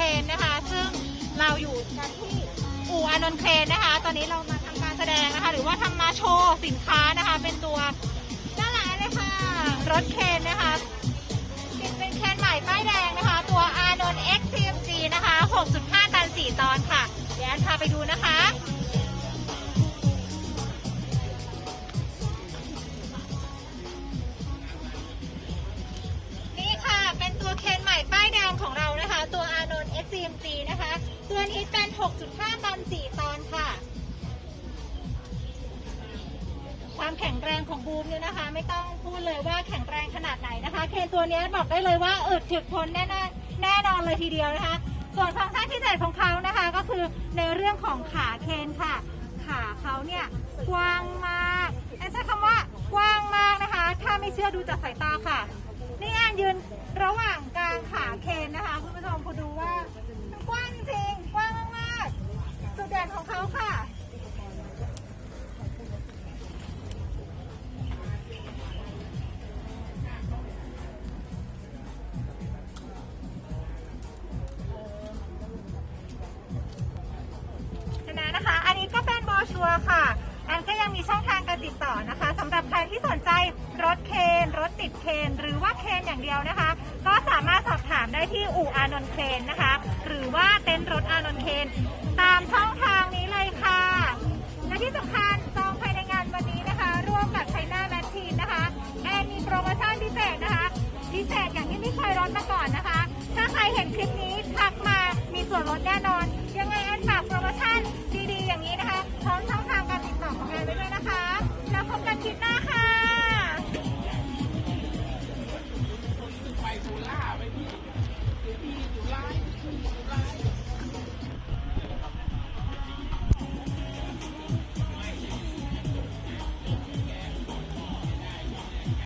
เครนนะคะ ซึ่งเราอยู่กันที่อู่อานนท์เครนนะคะ ตอนนี้เรามาทำการแสดงนะคะ หรือว่าทำมาโชว์สินค้านะคะ เป็นตัวน่ารักเลยค่ะ รถเครนนะคะเป็นเครนใหม่ป้ายแดงนะคะ ตัวอานนท์ X CMG นะคะ 6.5 ตัน 4 ตอนค่ะ เดี๋ยวแอนพาไปดูนะคะ 6.5 ตัน 4ตอนค่ะ ความแข็งแรงของบูมเนี่ยนะคะ ไม่ต้องพูดเลยว่าแข็งแรงขนาดไหนนะคะ เคนตัวนี้บอกได้เลยว่าอึดถึกทนแน่แน่นอนเลยทีเดียวนะคะ ส่วนฟังก์ชันพิเศษของเขานะคะ ก็คือในเรื่องของขาเคนค่ะ ขาเขาเนี่ยกว้างมากแอนใช้คำว่ากว้างมากนะคะ ถ้าไม่เชื่อดูจากสายตาค่ะ นี่แอนยืนะคะ อันนี้ก็เป็นโบชัวค่ะ อันก็ยังมีช่องทางการติดต่อนะคะสำหรับใครที่สนใจรถเคน รถติดเคน หรือว่าเคนอย่างเดียวนะคะ ก็สามารถสอบถามได้ที่อู่อานนท์เคนนะคะ หรือว่าเต็นท์รถอานนท์เคนตามช่องทางนี้เลยค่ะ และที่สำคัญจองภายในงานวันนี้นะคะ ร่วมกับไชน่าแมชชีนนะคะแอนมีโปรโมชั่นพิเศษนะคะ พิเศษ